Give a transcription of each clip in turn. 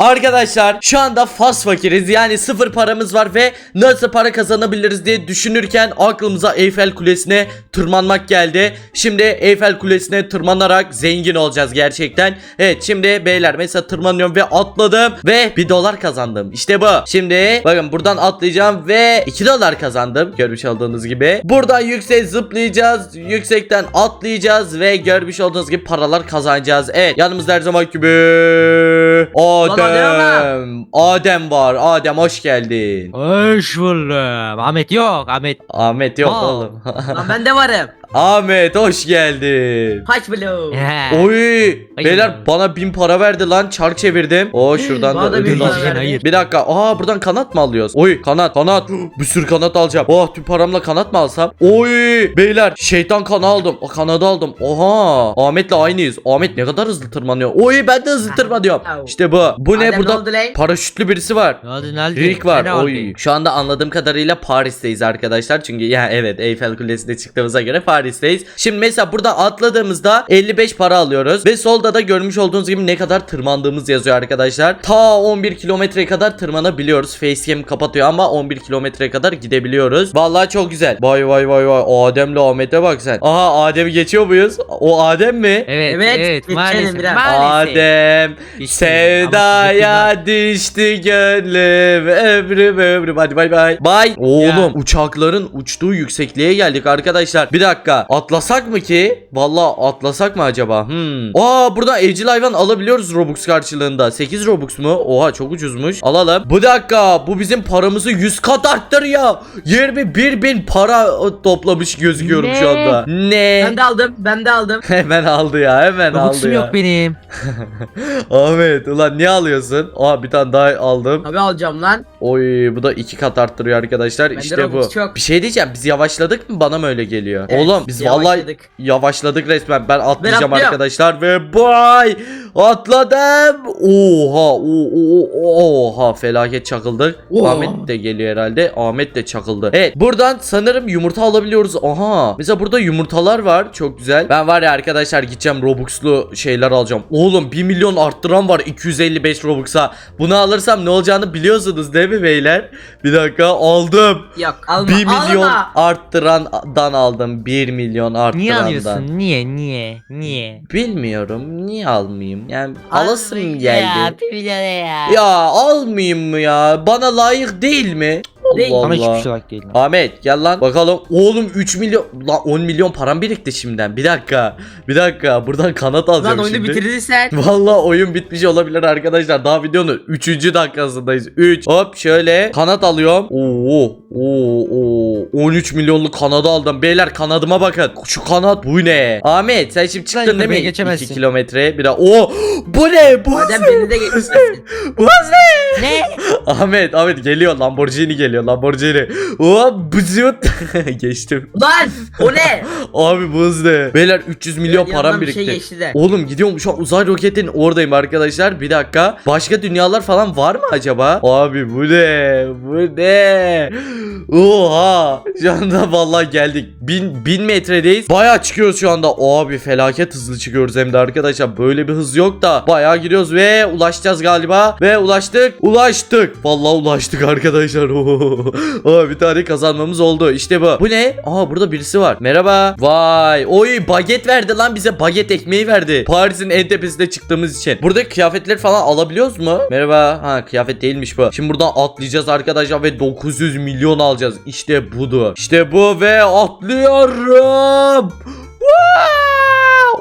Arkadaşlar şu anda fas fakiriz yani sıfır paramız var ve nasıl para kazanabiliriz diye düşünürken aklımıza Eyfel Kulesi'ne tırmanmak geldi. Şimdi Eyfel Kulesi'ne tırmanarak zengin olacağız gerçekten. Evet şimdi beyler mesela tırmanıyorum ve atladım ve 1 dolar kazandım. İşte bu. Şimdi bakın buradan atlayacağım ve 2 dolar kazandım. Görmüş olduğunuz gibi. Buradan yüksek zıplayacağız. Yüksekten atlayacağız ve görmüş olduğunuz gibi paralar kazanacağız. Evet yanımızda her zaman gibi Adem. Adem var. Adem hoş geldin. Hoş buldum. Ahmet yok. Ahmet. Ahmet yok Aa. oğlum. Lan ben de varım. Ahmet hoş geldin. Kaç blow. Oy beyler bana bin para verdi lan çark çevirdim. O şuradan da Bana da ödül bin al. para verdi. Hayır. Bir dakika. Aa buradan kanat mı alıyoruz? Oy kanat kanat. bir sürü kanat alacağım. Oh tüm paramla kanat mı alsam? Oy beyler şeytan kanı aldım. O kanadı aldım. Oha. Ahmet'le aynıyız. Ahmet ne kadar hızlı tırmanıyor. Oy ben de hızlı tırmanıyorum. İşte bu. Bu ne Adem, ne burada? oldu lan? Paraşütlü birisi var. Ne oldu ne oldu? Rick var. Ne oldu? Oy. Şu anda anladığım kadarıyla Paris'teyiz arkadaşlar. Çünkü ya evet Eyfel Kulesi'ne çıktığımıza göre Paris'teyiz. Şimdi mesela burada atladığımızda 55 para alıyoruz. Ve solda da görmüş olduğunuz gibi ne kadar tırmandığımız yazıyor arkadaşlar. Ta 11 kilometreye kadar tırmanabiliyoruz. Facecam kapatıyor ama 11 kilometreye kadar gidebiliyoruz. Vallahi çok güzel. Vay vay vay vay. Adem'le Ahmet'e bak sen. Aha Adem'i geçiyor muyuz? O Adem mi? Evet Evet, evet, maalesef. maalesef. Adem İşte, sevdaya düştü gönlüm. Ömrüm ömrüm. Hadi bay bay. Bay. Oğlum Ya. uçakların uçtuğu yüksekliğe geldik arkadaşlar. Bir dakika. Atlasak mı ki? Vallahi atlasak mı acaba? Hmm. aa burada evcil hayvan alabiliyoruz robux karşılığında. 8 robux mu? Oha çok ucuzmuş. Alalım. Bu dakika. Bu bizim paramızı 100 kat arttırıyor. 21 bin para toplamış gözüküyorum şu Ne? anda. Ne? Ben de aldım. Ben de aldım. hemen aldı ya hemen aldı Robux'um ya. yok benim. Ahmet ulan niye alıyorsun? Aa bir tane daha aldım. Tabii alacağım lan. Oy bu da iki kat arttırıyor arkadaşlar. Bende işte bu. Robux çok. Bir şey diyeceğim biz yavaşladık mı bana mı öyle geliyor? Evet, Oğlum biz vallahi yavaşladık. yavaşladık resmen. Ben atlayacağım atlıyorum. arkadaşlar ve bay atladım. Oha o, o, oha felaket çakıldık. Oha. Ahmet de geliyor herhalde. Ahmet de çakıldı. Evet buradan sanırım yumurta alabiliyoruz. Aha mesela burada yumurtalar var. Çok güzel. Ben var ya arkadaşlar gideceğim Robux'lu şeyler alacağım. Oğlum 1 milyon arttıran var 255 Robux'a. Bunu alırsam ne olacağını biliyorsunuz değil mi beyler? Bir dakika aldım. Yok alma. 1 milyon Alma. arttırandan aldım. 1 milyon Niye arttırandan. alıyorsun? Niye? Niye? Niye? Bilmiyorum. Niye almayayım? Yani alasım Ya geldi. ya. Ya almayayım mı ya? Bana layık değil mi? Değil. Allah Bana hiçbir şey hak değil. Ahmet gel lan bakalım. Oğlum 3 milyon lan 10 milyon param birikti şimdiden. Bir dakika. Bir dakika. Buradan kanat alacağım Lan oyunu şimdi. bitirdin sen. Vallahi oyun bitmiş olabilir arkadaşlar. Daha videonun 3. dakikasındayız. 3. Hop şöyle kanat alıyorum. Oo, oo, oo. 13 milyonluk kanadı aldım. Beyler kanadıma bakın. Şu kanat bu ne? Ahmet sen şimdi çıktın Sen değil mi? buraya 2 geçemezsin. kilometre. Bir daha. Oo, bu ne? Bu ne? beni de. Bu ne? Ahmet, Ahmet geliyor. Lamborghini geliyor. Lamborghini. Hop bızıt. Geçtim. Lan o ne? Abi bu hız ne? Beyler 300 milyon Evet, param bir birikti. şey geçti de. Oğlum gidiyorum şu an uzay roketin oradayım arkadaşlar. Bir dakika. Başka dünyalar falan var mı acaba? Abi bu ne? Bu ne? Oha. Şu anda vallahi geldik. Bin, bin metredeyiz. Bayağı çıkıyoruz şu anda. Abi felaket hızlı çıkıyoruz hem de arkadaşlar. Böyle bir hız yok da. Bayağı gidiyoruz ve ulaşacağız galiba. Ve ulaştık. Ulaştık. Vallahi ulaştık arkadaşlar. Aa, bir tane kazanmamız oldu. İşte bu. Bu ne? Aa burada birisi var. Merhaba. Vay. Oy baget verdi lan bize. Baget ekmeği verdi. Paris'in en tepesine çıktığımız için. Burada kıyafetleri falan alabiliyoruz mu? Merhaba. Ha kıyafet değilmiş bu. Şimdi buradan atlayacağız arkadaşlar ve 900 milyon alacağız. İşte budur. İşte bu ve atlıyorum. Vaa!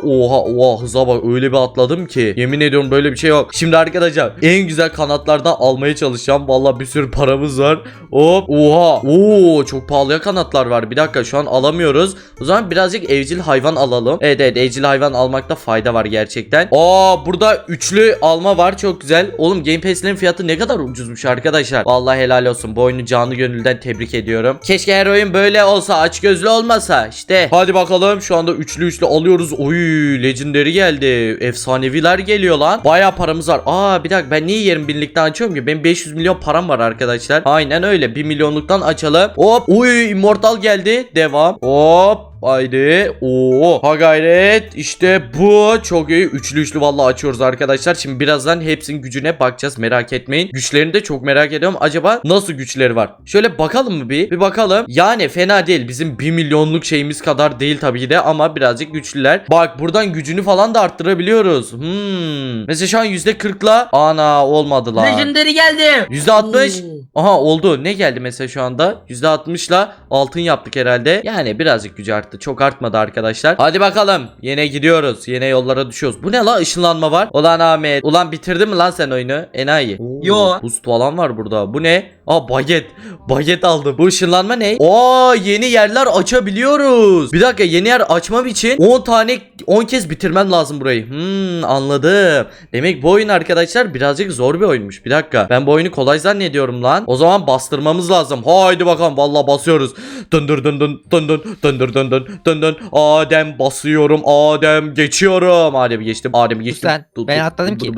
Oha oha hıza bak öyle bir atladım ki. Yemin ediyorum böyle bir şey yok. Şimdi arkadaşlar en güzel kanatlardan almaya çalışacağım. Vallahi bir sürü paramız var. Hop oha. Oo çok pahalıya kanatlar var. Bir dakika şu an alamıyoruz. O zaman birazcık evcil hayvan alalım. Evet evet evcil hayvan almakta fayda var gerçekten. Aa burada üçlü alma var çok güzel. Oğlum Game Pass'lerin fiyatı ne kadar ucuzmuş arkadaşlar. Vallahi helal olsun. Bu oyunu canı gönülden tebrik ediyorum. Keşke her oyun böyle olsa aç gözlü olmasa. İşte. Hadi bakalım şu anda üçlü üçlü alıyoruz. Oy legendary geldi. Efsaneviler geliyor lan. Baya paramız var. Aa bir dakika ben niye yerim birlikte açıyorum ki? Benim 500 milyon param var arkadaşlar. Aynen öyle. 1 milyonluktan açalım. Hop. Uy immortal geldi. Devam. Hop. Haydi. Oo. Ha gayret. İşte bu. Çok iyi. Üçlü üçlü vallahi açıyoruz arkadaşlar. Şimdi birazdan hepsinin gücüne bakacağız. Merak etmeyin. Güçlerini de çok merak ediyorum. Acaba nasıl güçleri var? Şöyle bakalım mı bir? Bir bakalım. Yani fena değil. Bizim 1 milyonluk şeyimiz kadar değil tabii ki de ama birazcık güçlüler. Bak buradan gücünü falan da arttırabiliyoruz. Hmm. Mesela şu an %40'la ana olmadı lan. Legendary geldi. %60. Oo. Aha oldu. Ne geldi mesela şu anda? %60'la altın yaptık herhalde. Yani birazcık gücü arttı. Çok artmadı arkadaşlar. Hadi bakalım. Yine gidiyoruz. Yine yollara düşüyoruz. Bu ne la? Işınlanma var. Ulan Ahmet. Ulan bitirdin mi lan sen oyunu? Enayi. Oo, Yo. Boost falan var burada. Bu ne? Aa baget. Baget aldım. Bu ışınlanma ne? Oo yeni yerler açabiliyoruz. Bir dakika yeni yer açmam için 10 tane 10 kez bitirmem lazım burayı. Hmm anladım. Demek bu oyun arkadaşlar birazcık zor bir oyunmuş. Bir dakika. Ben bu oyunu kolay zannediyorum lan. O zaman bastırmamız lazım. Haydi bakalım. Vallahi basıyoruz. Döndür dön dön dön dön döndür dön dön dön dön. Adem basıyorum. Adem geçiyorum. Adem geçtim. Adem geçtim. Sen, ben atladım ki.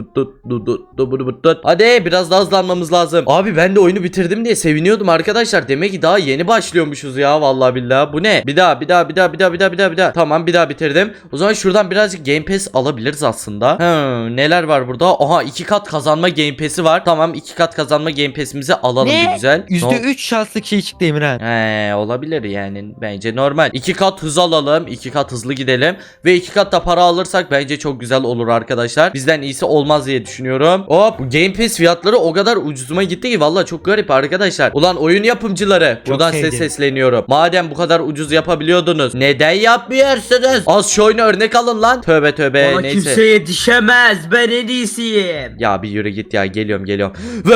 Hadi biraz daha hızlanmamız lazım. Abi ben de oyunu bitir bitirdim diye seviniyordum arkadaşlar. Demek ki daha yeni başlıyormuşuz ya vallahi billahi. Bu ne? Bir daha bir daha bir daha bir daha bir daha bir daha bir daha. Tamam bir daha bitirdim. O zaman şuradan birazcık Game Pass alabiliriz aslında. Hı, neler var burada? Aha iki kat kazanma Game Pass'i var. Tamam iki kat kazanma Game Pass'imizi alalım Ne? bir güzel. Ne ol- %3 şanslık şey çıktı Emirhan. He olabilir yani bence normal. İki kat hız alalım, iki kat hızlı gidelim ve iki kat da para alırsak bence çok güzel olur arkadaşlar. Bizden iyisi olmaz diye düşünüyorum. Hop Game Pass fiyatları o kadar ucuzuma gitti ki valla çok garip arkadaşlar. Ulan oyun yapımcıları Çok buradan sevdim. sesleniyorum. Madem bu kadar ucuz yapabiliyordunuz neden yapmıyorsunuz? Az şu oyunu örnek alın lan. Tövbe tövbe Bana neyse. kimse yetişemez. Ben en iyisiyim. Ya bir yürü git ya geliyorum geliyorum. Ve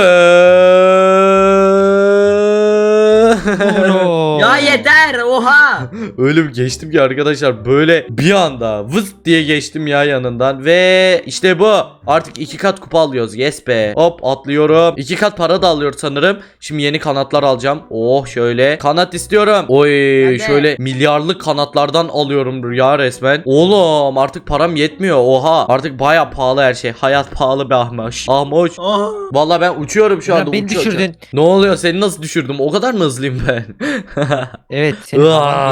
Ya yeter oha. Öyle bir geçtim ki arkadaşlar böyle bir anda vız diye geçtim ya yanından ve işte bu artık iki kat kupa alıyoruz yes be hop atlıyorum iki kat para da alıyor sanırım şimdi yeni kanatlar alacağım oh şöyle kanat istiyorum oy şöyle milyarlık kanatlardan alıyorum ya resmen oğlum artık param yetmiyor oha artık baya pahalı her şey hayat pahalı be ahmoş ahmoş Oh. Vallahi ben uçuyorum şu Ya anda. beni uçuyor- düşürdün. Ne oluyor? Seni nasıl düşürdüm? O kadar mı hızlıyım ben? Evet senin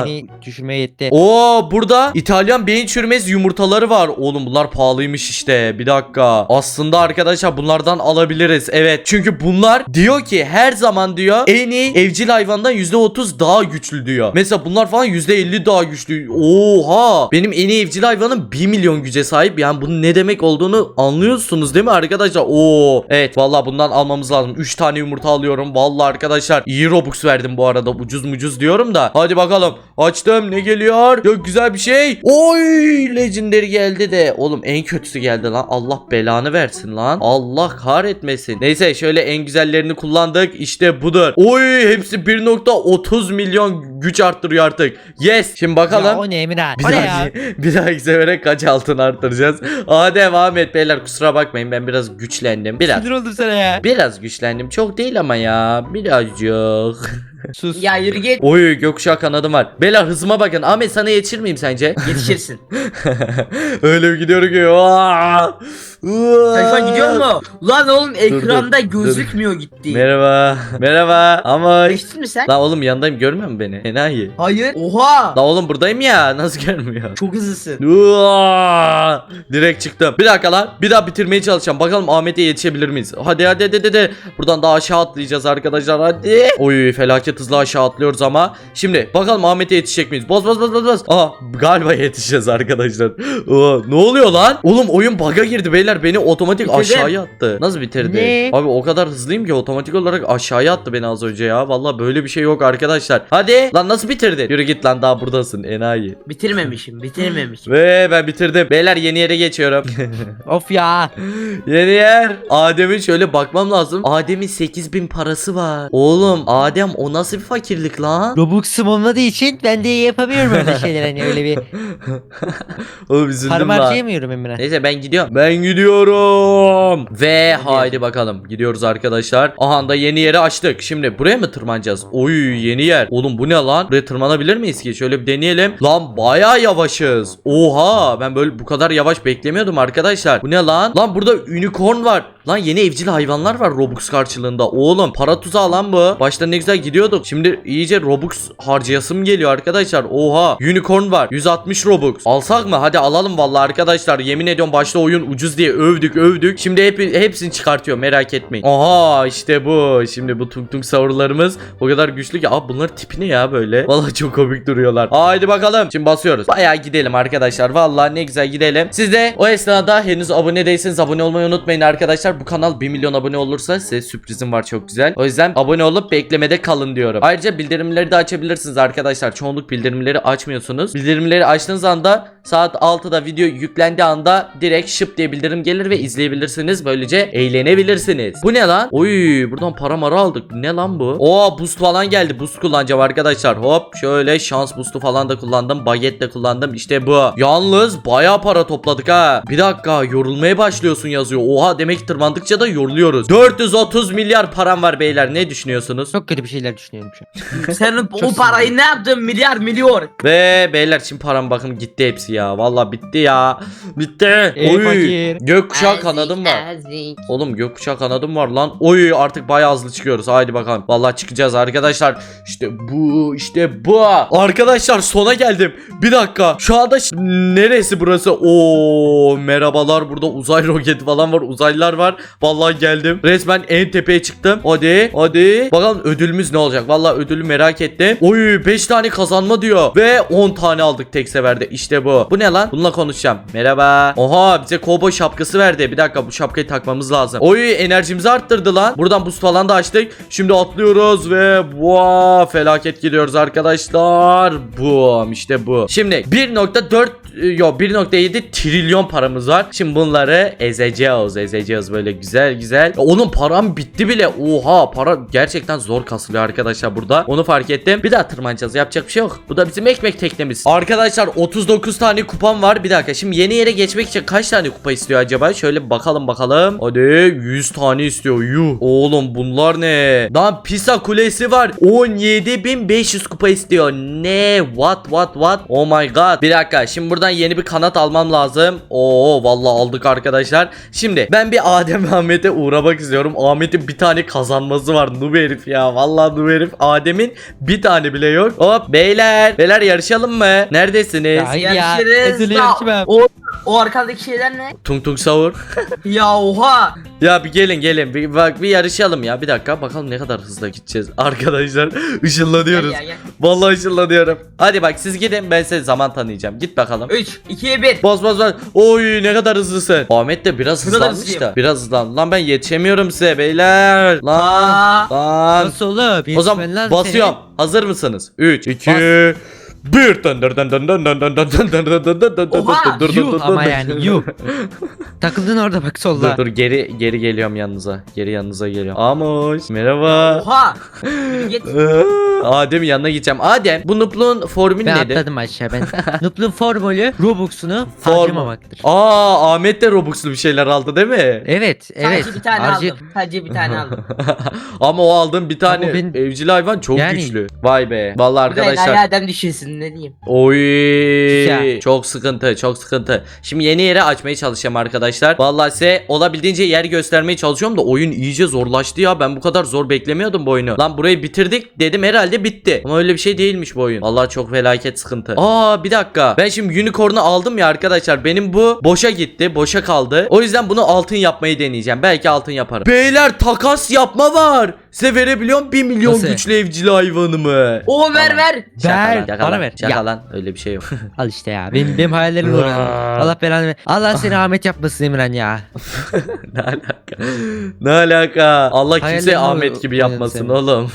beni düşürmeye yetti. Oo burada İtalyan beyin çürümez yumurtaları var. Oğlum bunlar pahalıymış işte. Bir dakika. Aslında arkadaşlar bunlardan alabiliriz. Evet. Çünkü bunlar diyor ki her zaman diyor en iyi evcil hayvandan %30 daha güçlü diyor. Mesela bunlar falan %50 daha güçlü. Oha. Benim en iyi evcil hayvanım 1 milyon güce sahip. Yani bunun ne demek olduğunu anlıyorsunuz değil mi arkadaşlar? Oo. Evet. Vallahi bundan almamız lazım. 3 tane yumurta alıyorum. Vallahi arkadaşlar iyi Robux verdim bu arada. Ucuz mucuz diyorum da. Hadi bakalım. Açtım. Ne geliyor? Yok güzel bir şey. Oy legendary geldi de. Oğlum en kötüsü geldi lan. Allah belanı versin lan. Allah kahretmesin. Neyse şöyle en güzellerini kullandık. İşte budur. Oy hepsi 1.30 milyon güç arttırıyor artık. Yes. Şimdi bakalım. Ya o ne Emirhan? Bir O ne ya? bir dahaki sefere kaç altın arttıracağız? Aa devam et beyler kusura bakmayın ben biraz güçlendim. Biraz. Sinir oldum sana ya. Biraz güçlendim. Çok değil ama ya. Birazcık. Sus. Ya yürü git. Oy gökkuşağı kanadım var. Beyler hızıma bakın. Ahmet sana yetişir miyim sence? Yetişirsin. Öyle bir gidiyorum ki. Sen şu an gidiyor mu? Lan oğlum ekranda dur. gözükmüyor gitti. Merhaba. Merhaba. Ama Geçtin mi sen? La oğlum yanındayım görmüyor musun beni? Enayi. Hayır. Oha. La oğlum buradayım ya. Nasıl görmüyor? Çok hızlısın. Uaa! Direkt çıktım. Bir dakika lan. Bir daha bitirmeye çalışacağım. Bakalım Ahmet'e yetişebilir miyiz? Hadi hadi hadi hadi. Buradan daha aşağı atlayacağız arkadaşlar. Hadi. Oy felaket hızlı aşağı atlıyoruz ama. Şimdi bakalım Ahmet'e yetişecek miyiz? Bas bas bas bas bas. Aha galiba yetişeceğiz arkadaşlar. Aa, ne oluyor lan? Oğlum oyun bug'a girdi beyler. Beni otomatik Bitirdim. aşağıya attı. Nasıl bitirdi? Ne? Abi o kadar hızlıyım ki otomatik olarak aşağıya attı beni az önce ya. Vallahi böyle bir şey yok arkadaşlar. Hadi lan nasıl bitirdin? Yürü git lan daha buradasın enayi. Bitirmemişim. Bitirmemişim. Ve ben bitirdim. Beyler yeni yere geçiyorum. Of ya. yeni yer. Adem'in şöyle bakmam lazım. Adem'in 8000 parası var. Oğlum Adem o nasıl bir fakirlik lan? Robux'um olmadığı için ben de yapamıyorum öyle şeyler hani öyle bir Oğlum üzüldüm param lan. harcayamıyorum Emirhan. Neyse ben gidiyorum. Ben gidiyorum. Ve haydi bakalım. Gidiyoruz arkadaşlar. Aha da yeni yeri açtık. Şimdi buraya mı tırmanacağız? Oy yeni yer. Oğlum bu ne lan? Buraya tırmanabilir miyiz ki? Şöyle bir deneyelim. Lan bayağı yavaşız. Oha ben böyle bu kadar yavaş beklemiyordum arkadaşlar. Bu ne lan? Lan burada unicorn var. Lan yeni evcil hayvanlar var Robux karşılığında. Oğlum para tuzağı lan bu. Başta ne güzel gidiyorduk. Şimdi iyice Robux harcayasım geliyor arkadaşlar. Oha. Unicorn var. 160 Robux. Alsak mı? Hadi alalım vallahi arkadaşlar. Yemin ediyorum başta oyun ucuz diye övdük övdük. Şimdi hep, hepsini çıkartıyor merak etmeyin. Aha işte bu. Şimdi bu tung tung savurlarımız o kadar güçlü ki. Abi bunlar tipi ne ya böyle? Vallahi çok komik duruyorlar. Haydi bakalım. Şimdi basıyoruz. Bayağı gidelim arkadaşlar. Vallahi ne güzel gidelim. Siz de o esnada henüz abone değilseniz abone olmayı unutmayın arkadaşlar. Bu kanal 1 milyon abone olursa size sürprizim var çok güzel. O yüzden abone olup beklemede kalın diyorum. Ayrıca bildirimleri de açabilirsiniz arkadaşlar. Çoğunluk bildirimleri açmıyorsunuz. Bildirimleri açtığınız anda saat 6'da video yüklendiği anda direkt şıp diye bildirim gelir ve izleyebilirsiniz. Böylece eğlenebilirsiniz. Bu ne lan? Oy buradan para mara aldık. Ne lan bu? Oo boost falan geldi. Boost kullanacağım arkadaşlar. Hop şöyle şans boost'u falan da kullandım. Baget de kullandım. İşte bu. Yalnız bayağı para topladık ha. Bir dakika yorulmaya başlıyorsun yazıyor. Oha demek ki tırmandıkça da yoruluyoruz. 430 milyar param var beyler. Ne düşünüyorsunuz? Çok kötü bir şeyler düşünüyorum şu an. Sen o parayı ne yaptın milyar milyon. Ve beyler şimdi param bakın gitti hepsi ya. Vallahi bitti ya. Bitti. Ey Oy. fakir. Gökkuşağı kanadım var. Oğlum gökkuşağı kanadım var lan. Oy artık bayağı hızlı çıkıyoruz. Haydi bakalım. Vallahi çıkacağız arkadaşlar. İşte bu işte bu. Arkadaşlar sona geldim. Bir dakika. Şu anda ş- neresi burası? Oo merhabalar. Burada uzay roketi falan var. Uzaylılar var. Vallahi geldim. Resmen en tepeye çıktım. Hadi. Hadi. Bakalım ödülümüz ne olacak? Vallahi ödülü merak ettim. Oy 5 tane kazanma diyor. Ve 10 tane aldık tek seferde. İşte bu. Bu ne lan? Bununla konuşacağım. Merhaba. Oha bize kovboy şapkası verdi. Bir dakika bu şapkayı takmamız lazım. Oy enerjimizi arttırdı lan. Buradan boost falan da açtık. Şimdi atlıyoruz ve vaa felaket gidiyoruz arkadaşlar. Bu işte bu. Şimdi 1.4 e, yo 1.7 trilyon paramız var. Şimdi bunları ezeceğiz. Ezeceğiz böyle güzel güzel. Ya Onun param bitti bile. Oha para gerçekten zor kasılıyor arkadaşlar burada. Onu fark ettim. Bir daha tırmanacağız. Yapacak bir şey yok. Bu da bizim ekmek teknemiz. Arkadaşlar 39 tane kupam var. Bir dakika. Şimdi yeni yere geçmek için kaç tane kupa istiyor acaba? Şöyle bakalım bakalım. Hadi 100 tane istiyor. Yuh. Oğlum bunlar ne? Lan Pisa Kulesi var. 17.500 kupa istiyor. Ne? What what what? Oh my god. Bir dakika. Şimdi buradan yeni bir kanat almam lazım. Oo vallahi aldık arkadaşlar. Şimdi ben bir Adem Ahmet'e uğramak istiyorum. Ahmet'in bir tane kazanması var. Nub herif ya. Vallahi nub herif. Adem'in bir tane bile yok. Hop beyler. Beyler yarışalım mı? Neredesiniz? Ya, ya, Ya, yarışmam. O, o arkadaki şeyler ne? Tung tung savur. Ya oha. Ya bir gelin gelin bir bak bir yarışalım ya bir dakika bakalım ne kadar hızlı gideceğiz arkadaşlar ışınlanıyoruz Gel, gel, gel. vallahi ışınlanıyorum hadi bak siz gidin ben size zaman tanıyacağım git bakalım 3, 2, 1. Boz boz boz oy ne kadar hızlısın Ahmet de biraz kadar hızlanmış hızlıyım? da biraz hızlan lan ben yetişemiyorum size beyler lan Aa. lan Nasıl olur? Bir o zaman basıyorum hazır mısınız 3 2 bir döndür döndür döndür döndür döndür döndür döndür Oha! yuh ama yani yuh. Takıldın orada bak Dur solda. dur geri geri geliyorum yanınıza. Geri yanınıza geliyorum. Amoş merhaba. Oha! Yürü Git. Ee, Adem'in yanına gideceğim. Adem bu nupluğun formülü Ben nedir? atladım aşağı ben. Noob'un formülü Robux'unu Form- harcamamaktır. Aa Ahmet de Robux'lu bir şeyler aldı değil mi? Evet evet. Sadece bir tane Harca- aldım. Sadece bir tane aldım. Ama o aldığım bir tane Ama ben- evcil hayvan çok Yani- güçlü. Vay be. Vallahi Arkadaşlar. arkadaşlar. Düşünsün ne diyeyim. Oy Güzel. çok sıkıntı çok sıkıntı. Şimdi yeni yere açmaya çalışacağım arkadaşlar. Vallahi size olabildiğince yer göstermeye çalışıyorum da oyun iyice zorlaştı ya. Ben bu kadar zor beklemiyordum bu oyunu. Lan burayı bitirdik dedim herhalde bitti. Ama öyle bir şey değilmiş bu oyun. Vallahi çok felaket sıkıntı. Aa bir dakika. Ben şimdi unicorn'u aldım ya arkadaşlar. Benim bu boşa gitti. Boşa kaldı. O yüzden bunu altın yapmayı deneyeceğim. Belki altın yaparım. Beyler takas yapma var. Size verebiliyorum 1 milyon Nasıl? güçlü evcil hayvanımı. O ver ver. Şaka Ver, lan, şaka bana lan, ver. Şaka Ya. lan öyle bir şey yok. Al işte ya. Benim, benim hayallerim uğradı. Allah belanı ver. Allah seni Ahmet yapmasın Emirhan ya. ne alaka? Ne alaka? Allah kimse Hayallerini Ahmet gibi yapmasın oğlum.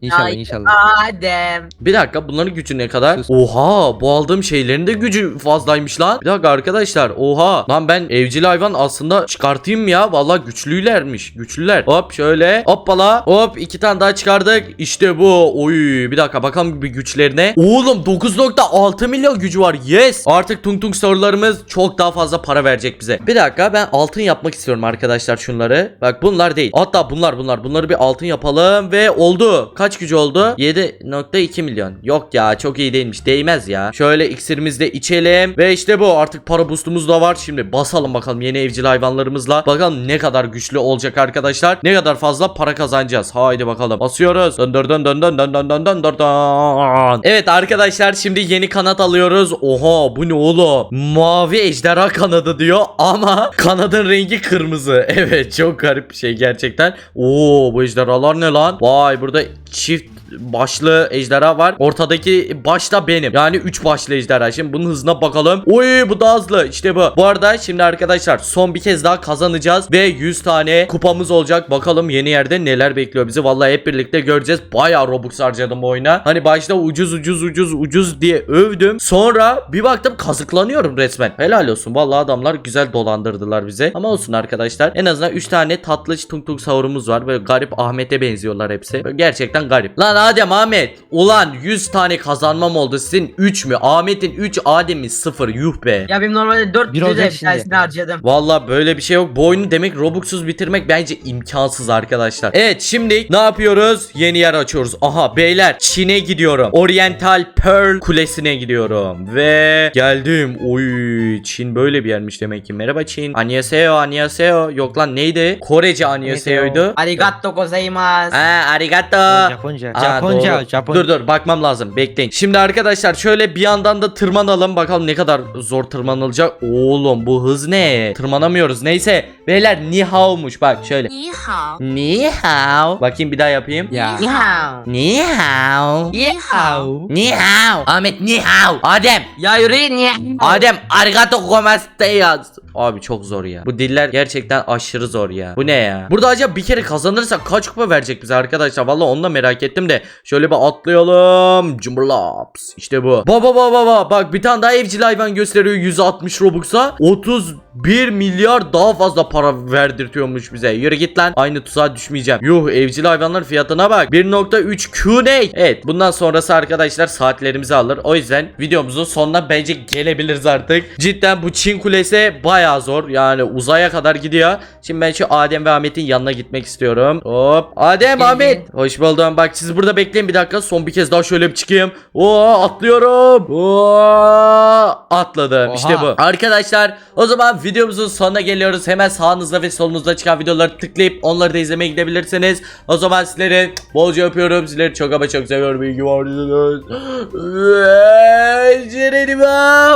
İnşallah inşallah. Adem. Bir dakika bunların gücü ne kadar? Sus. Oha bu aldığım şeylerin de gücü fazlaymış lan. Bir dakika arkadaşlar oha. Lan ben evcil hayvan aslında çıkartayım ya. Vallahi güçlülermiş. Güçlüler. Hop şöyle. Hoppala. Hop iki tane daha çıkardık. İşte bu. Oy bir dakika bakalım bir güçlerine. Oğlum Oğlum 9.6 milyon gücü var. Yes. Artık tung tung sorularımız çok daha fazla para verecek bize. Bir dakika ben altın yapmak istiyorum arkadaşlar şunları. Bak bunlar değil. Hatta bunlar bunlar. Bunları bir altın yapalım ve oldu. Kaç gücü oldu? 7.2 milyon. Yok ya çok iyi değilmiş. Değmez ya. Şöyle iksirimizi de içelim ve işte bu artık para boostumuz da var. Şimdi basalım bakalım yeni evcil hayvanlarımızla. Bakalım ne kadar güçlü olacak arkadaşlar. Ne kadar fazla para kazanacağız. Haydi bakalım. Basıyoruz. Dön dön dön dön dön dön dön dön dön. Evet arkadaşlar şimdi yeni kanat alıyoruz. Oha bu ne oğlum? Mavi ejderha kanadı diyor ama kanadın rengi kırmızı. Evet çok garip bir şey gerçekten. Oo bu ejderhalar ne lan? Vay burada çift başlı ejderha var. Ortadaki baş da benim. Yani 3 başlı ejderha. Şimdi bunun hızına bakalım. Oy bu da hızlı. İşte bu. Bu arada şimdi arkadaşlar son bir kez daha kazanacağız ve 100 tane kupamız olacak. Bakalım yeni yerde neler bekliyor bizi. Vallahi hep birlikte göreceğiz. Bayağı Robux harcadım oyuna. Hani başta ucuz ucuz ucuz ucuz diye övdüm. Sonra bir baktım kazıklanıyorum resmen. Helal olsun. Vallahi adamlar güzel dolandırdılar bize. Ama olsun arkadaşlar. En azından 3 tane tatlı tung tung sahurumuz var. Böyle garip Ahmet'e benziyorlar hepsi. Böyle gerçekten garip. Lan Adem Ahmet. Ulan 100 tane kazanmam oldu. Sizin 3 mü? Ahmet'in 3 Adem'in 0. Yuh be. Ya benim normalde 4 Bir olacak şimdi. tanesini harcadım. Valla böyle bir şey yok. Bu oyunu demek Robux'suz bitirmek bence imkansız arkadaşlar. Evet şimdi ne yapıyoruz? Yeni yer açıyoruz. Aha beyler Çin'e gidiyorum. Oriental Pearl Kulesi'ne gidiyorum. Ve geldim. Oy Çin böyle bir yermiş demek ki. Merhaba Çin. Annyeonghaseyo annyeonghaseyo. Yok lan neydi? Korece annyeonghaseyo'ydu. Arigato gozaimasu. Ha arigato. Japonca. Japonca. doğru. Japonca. Dur dur bakmam lazım bekleyin. Şimdi arkadaşlar şöyle bir yandan da tırmanalım bakalım ne kadar zor tırmanılacak. Oğlum bu hız ne? Tırmanamıyoruz. Neyse beyler ni hao'muş bak şöyle. 你好， Ni hao. Bakayım bir daha yapayım. Ya. 你好。 Ni hao. 你好， Ni hao. Ahmet ni hao. Adem. Ya yürüyün ya. Adem arigato gomesteyaz. Abi çok zor ya. Bu diller gerçekten aşırı zor ya. Bu ne ya? Burada acaba bir kere kazanırsak kaç kupa verecek bize arkadaşlar? Vallahi onu da merak ettim de. Şöyle bir atlayalım. Cumberlaps. İşte bu. Baba baba baba. Bak bir tane daha evcil hayvan gösteriyor 160 Robux'a. 31 milyar daha fazla para verdirtiyormuş bize. Yürü git lan. Aynı tuzağa düşmeyeceğim. Yuh evcil hayvanlar fiyatına bak. 1.3 Q ne? Evet bundan sonrası arkadaşlar saatlerimizi alır. O yüzden videomuzun sonuna bence gelebiliriz artık. Cidden bu Çin Kulesi bayağı zor. Yani uzaya kadar gidiyor. Şimdi ben şu Adem ve Ahmet'in yanına gitmek istiyorum. Hop. Adem. Ahmet. Hoş buldum. Bak siz burada bekleyin bir dakika. Son bir kez daha şöyle bir çıkayım. Oo atlıyorum. Oo atladım. Oha. İşte bu. Arkadaşlar o zaman videomuzun sonuna geliyoruz. Hemen sağınızda ve solunuzda çıkan videoları tıklayıp onları da izlemeye gidebilirsiniz. O zaman sizleri bolca öpüyorum. Sizleri çok ama çok seviyorum. İyi ki varsınız.